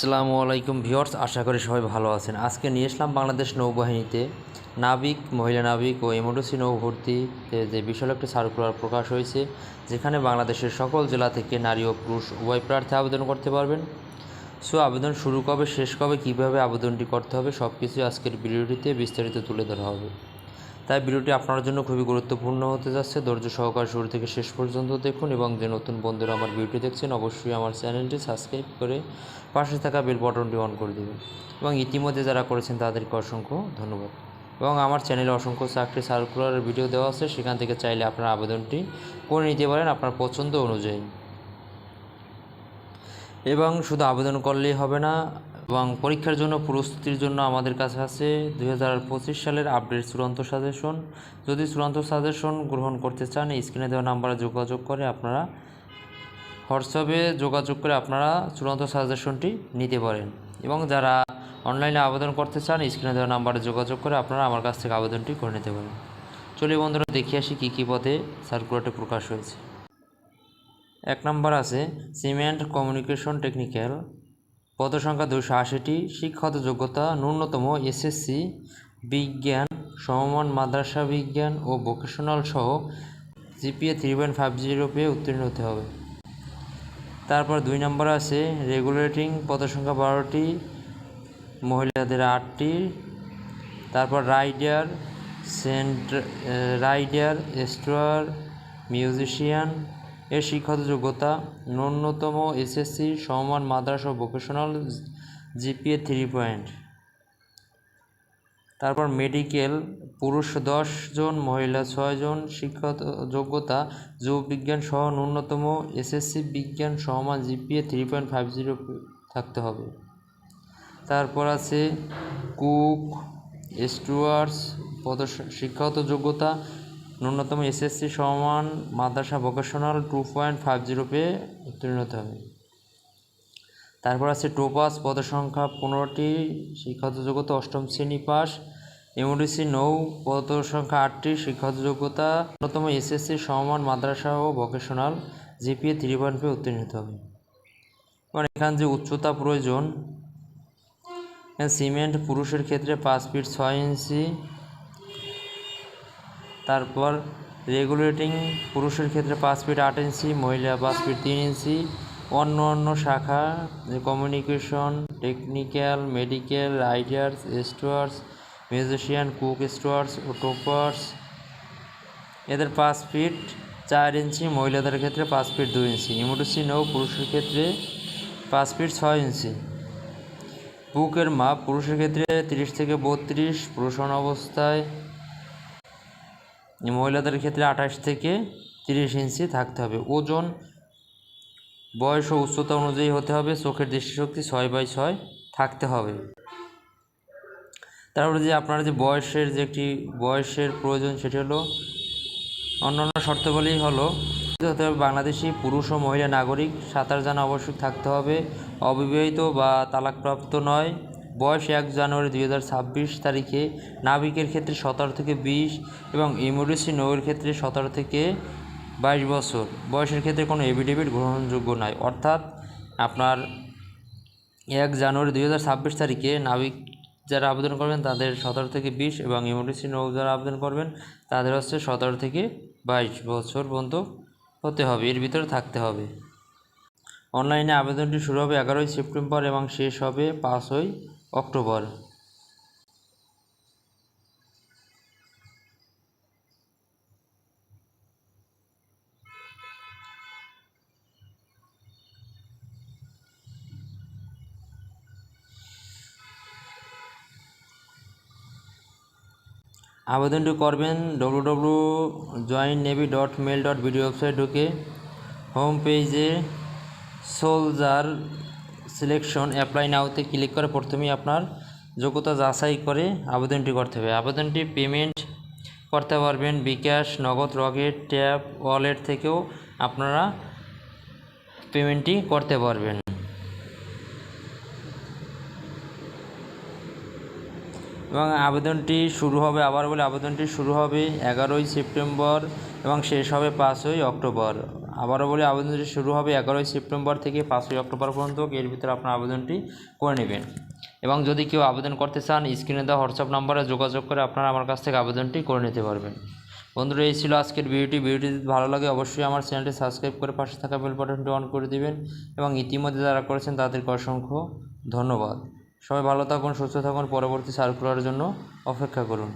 আসসালামু আলাইকুম ভিউয়ার্স, আশা করি সবাই ভালো আছেন। আজকে নিয়ে আসলাম বাংলাদেশ নৌবাহিনীতে নাবিক, মহিলা নাবিক ও এমোডোসি নৌ ভর্তিতে যে বিশাল একটি সার্কুলার প্রকাশ হয়েছে, যেখানে বাংলাদেশের সকল জেলা থেকে নারী ও পুরুষ উভয় প্রার্থী আবেদন করতে পারবেন। সো, আবেদন শুরু কবে, শেষ কবে, কীভাবে আবেদনটি করতে হবে সব কিছুই আজকের ভিডিওটিতে বিস্তারিত তুলে ধরা হবে। তাই ভিডিওটি আপনার জন্য খুবই গুরুত্বপূর্ণ হতে যাচ্ছে। ধৈর্য সহকারে শুরু থেকে শেষ পর্যন্ত দেখুন এবং যে নতুন বন্ধুরা আমার ভিডিওটি দেখছেন, অবশ্যই আমার চ্যানেলটি সাবস্ক্রাইব করে পাশে থাকা বেল বটনটি অন করে দেবেন। এবং ইতিমধ্যে যারা করেছেন তাদেরকে অসংখ্য ধন্যবাদ। এবং আমার চ্যানেলে অসংখ্য চাকরি সার্কুলারের ভিডিও দেওয়া আছে, সেখান থেকে চাইলে আপনার আবেদনটি করে নিতে পারেন আপনার পছন্দ অনুযায়ী। এবং শুধু আবেদন করলেই হবে না এবং পরীক্ষার জন্য, প্রস্তুতির জন্য আমাদের কাছে আছে দু হাজার পঁচিশ সালের আপডেট চূড়ান্ত সাজেশন যদি চূড়ান্ত সাজেশন গ্রহণ করতে চান স্ক্রিনে দেওয়া নাম্বারে যোগাযোগ করে আপনারা হোয়াটসঅ্যাপে যোগাযোগ করে আপনারা চূড়ান্ত সাজেশনটি নিতে পারেন। এবং যারা অনলাইনে আবেদন করতে চান স্ক্রিনে দেওয়া নাম্বারে যোগাযোগ করে আপনারা আমার কাছ থেকে আবেদনটি করে নিতে পারেন। চলি বন্ধুরা, দেখে আসি কী কী পদে সার্কুলারটি প্রকাশ হয়েছে। এক নম্বর আছে সিমেন্ট কমিউনিকেশন টেকনিক্যাল পদসংখ্যা দুশো আশিটি, শিক্ষাগত যোগ্যতা ন্যূনতম এসএসসি, বিজ্ঞান, সমমান মাদ্রাসা বিজ্ঞান ও ভোকেশনাল সহ GPA three point five zero পেয়ে উত্তীর্ণ হতে হবে। তারপর দুই নম্বর আছে রেগুলেটিং পদসংখ্যা বারোটি, মহিলাদের আটটি, তারপর writer sent writer store musician এর শিক্ষাগত যোগ্যতা ন্যূনতম এসএসসি সমমান মাদ্রাসা ভোকেশনাল জিপিএ থ্রি পয়েন্ট তারপর মেডিকেল পুরুষ দশ জন, মহিলা ছয় জন শিক্ষাগত যোগ্যতা জীববিজ্ঞান সহ ন্যূনতম এসএসসি, বিজ্ঞান সমমান GPA three point five zero থাকতে হবে। তারপর আছে কুক স্টুয়ার্স পদ শিক্ষাগত যোগ্যতা ন্যূনতম এসএসসি সমান মাদ্রাসা vocational two point five zero পেয়ে উত্তীর্ণ হতে হবে। তারপর আছে টোপাস পদের সংখ্যা পনেরোটি, শিক্ষাগত যোগ্যতা অষ্টম শ্রেণি পাস এমডিসি নৌ পদ সংখ্যা আটটি, শিক্ষাগত যোগ্যতা ন্যূনতম এসএসসি সমান মাদ্রাসা ও ভোকেশনাল জিপিএ থ্রি পয়েন্ট পেয়ে উত্তীর্ণ হতে হবে। এবং এখানে যে উচ্চতা প্রয়োজন সিমেন্ট পুরুষের ক্ষেত্রে পাঁচ ফিট ছয় ইঞ্চি তারপর রেগুলেটিং পুরুষের ক্ষেত্রে পাঁচ ফিট আট ইঞ্চি মহিলা পাঁচ ফিট তিন ইঞ্চি অন্য অন্য শাখা communication technical medical writers stores musician cook stores ও টোপার্স এদের পাঁচ ফিট চার ইঞ্চি মহিলাদের ক্ষেত্রে পাঁচ ফিট দুই ইঞ্চি ইমোটোসি নৌ পুরুষের ক্ষেত্রে পাঁচ ফিট ছয় ইঞ্চি বুকের মাপ পুরুষের ক্ষেত্রে তিরিশ থেকে বত্রিশ পুরুষণ অবস্থায় মহিলাদের ক্ষেত্রে আঠাশ থেকে তিরিশ ইঞ্চি থাকতে হবে। ওজন, বয়স ও উচ্চতা অনুযায়ী হতে হবে। চোখের দৃষ্টিশক্তি ছয় বাই ছয় থাকতে হবে। তারপরে যে আপনার যে বয়সের যে একটি বয়সের প্রয়োজন সেটি হলো অন্যান্য শর্তাবলী হলো হতে হবে বাংলাদেশি পুরুষ ও মহিলা নাগরিক। সাঁতার জানা অবশ্যই থাকতে হবে। অবিবাহিত বা তালাকপ্রাপ্ত নয়। বয়স এক জানুয়ারি দুই হাজার ছাব্বিশ তারিখে নাবিকের ক্ষেত্রে সতেরো থেকে বিশ এবং ইমোডিসি নৌয়ের ক্ষেত্রে সতেরো থেকে বাইশ বছর। বয়সের ক্ষেত্রে কোনো এভিডেভিট গ্রহণযোগ্য নয় অর্থাৎ আপনার এক জানুয়ারি দুই হাজার ছাব্বিশ তারিখে নাবিক যারা আবেদন করবেন তাদের সতেরো থেকে বিশ এবং ইমোডিসি নৌ যারা আবেদন করবেন তাদের হচ্ছে সতেরো থেকে বাইশ বছর পর্যন্ত হতে হবে, এর ভিতরে থাকতে হবে। অনলাইনে আবেদনটি শুরু হবে এগারোই সেপ্টেম্বর এবং শেষ হবে পাঁচই অক্টোবর। আবেদনটি করবেন W W join navy dot mail dot video website ঢুকে হোম পেজে সোলজার সিলেকশন অ্যাপ্লাই নাওতে ক্লিক করে প্রথমেই আপনার যোগ্যতা যাচাই করে আবেদনটি করতে হবে। আবেদনটি পেমেন্ট করতে পারবেন বিকাশ, নগদ, রকেট ট্যাপ ওয়ালেট থেকেও আপনারা পেমেন্টটি করতে পারবেন। এবং আবেদনটি শুরু হবে, আবার বলে আবেদনটি শুরু হবে এগারোই সেপ্টেম্বর এবং শেষ হবে পাঁচই অক্টোবর। আবারও বলি আবেদনটি শুরু হবে এগারোই সেপ্টেম্বর থেকে পাঁচই অক্টোবর পর্যন্ত, এর ভিতরে আপনার আবেদনটি করে নেবেন। এবং যদি কেউ আবেদন করতে চান, স্ক্রিনে দেওয়া হোয়াটসঅ্যাপ নাম্বারে যোগাযোগ করে আপনারা আমার কাছ থেকে আবেদনটি করে নিতে পারবেন। বন্ধুরা, এই ছিল আজকের ভিডিওটি। ভিডিওটি ভালো লাগে, অবশ্যই আমার চ্যানেলটি সাবস্ক্রাইব করে পাশে থাকা বেল বাটনটি অন করে দিবেন এবং ইতিমধ্যে যারা করেছেন, তাদেরকে অসংখ্য ধন্যবাদ। সবাই ভালো থাকুন, সুস্থ থাকুন, পরবর্তী সার্কুলারের জন্য অপেক্ষা করুন।